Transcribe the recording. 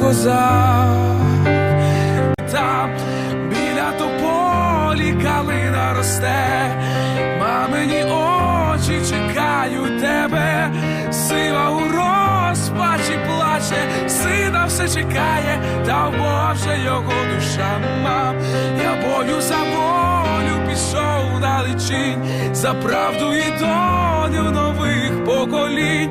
козак, там біля тополі калина росте, мамині очі чекають тебе, сива у розпачі плаче, сина все чекає, та вже його душа мам. Я бою за волю пішов далечінь, за правду і долю нових поколінь,